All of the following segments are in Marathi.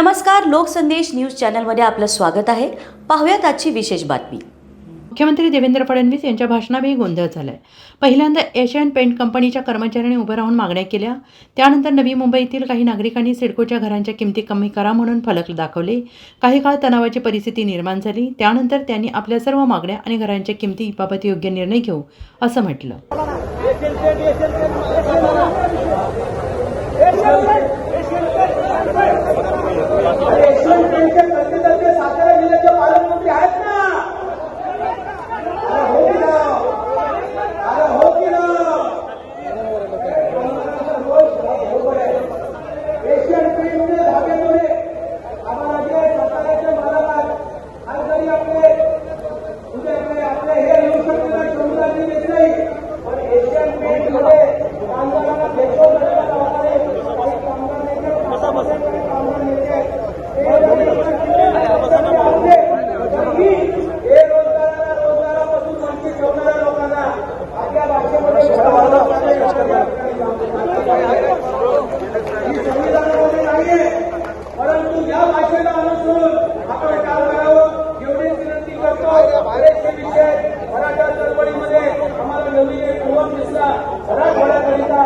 नमस्कार लोकसंदेश न्यूज चॅनलमध्ये आपलं स्वागत आहे. पाहूयात आजची विशेष बातमी. मुख्यमंत्री देवेंद्र फडणवीस यांच्या भाषणावेळी गोंधळ झालाय. पहिल्यांदा एशियन पेंट कंपनीच्या कर्मचाऱ्यांनी उभं राहून मागण्या केल्या. त्यानंतर नवी मुंबईतील काही नागरिकांनी सिडकोच्या घरांच्या किमती कमी करा म्हणून फलक दाखवले. काही काळ तणावाची परिस्थिती निर्माण झाली. त्यानंतर त्यांनी आपल्या सर्व मागण्या आणि घरांच्या किमतीबाबत योग्य निर्णय घेऊ असं म्हटलं. संविधानामध्ये नाहीये परंतु या भाषेला अनुसरून आपण काम करावं एवढीच विनंती करतो बरेचसे विषय मराठा चळवळीमध्ये आम्हाला नवीन एक दिसला मराठवाड्याकरिता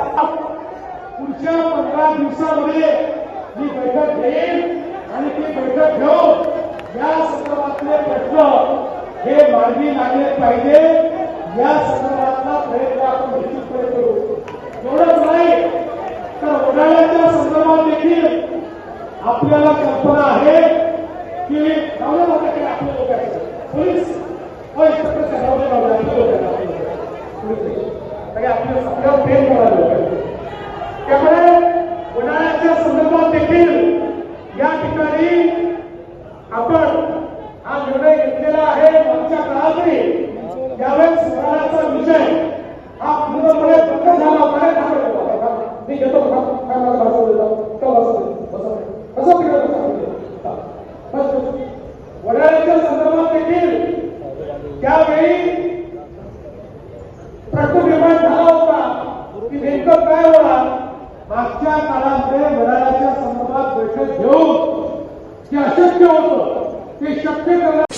पुढच्या पंधरा दिवसामध्ये ही बैठक आणि ती बैठक घेऊन या संदर्भातले प्रश्न हे मार्गी लागले पाहिजे या संदर्भातला प्रयत्न आपण निश्चितपणे करू. एवढंच नाही संदर्भात देखील आपल्याला कल्पना आहे की लावलं होतं आपल्या लोकांचं. पोलीस इन्स्पेक्टर लावले लावले आपल्या लोकांना आपल्या प्रेम करायला लोकांना त्यामुळे उन्हाळ्याच्या संदर्भात देखील या ठिकाणी आपण हा निर्णय घेतलेला आहे. मागच्या काळातही त्यावेळेस उन्हाळ्याचा विषय हा पूर्णपणे बंद झाला होता काय थांबा, थांबा, थांबा. मी घेतो का? काय मला बसवलं जातं? का बसवलं? बसवलं. कसं फिरत होता? हा. बस, बस. उन्हाळ्याच्या संदर्भात देखील त्यावेळी प्रश्न निर्माण झाला होता की नेमकं काय होणार? मागच्या काळामध्ये वडाळ्याच्या संदर्भात बैठक घेऊन जे अशक्य होतं ते शक्य करण्याचा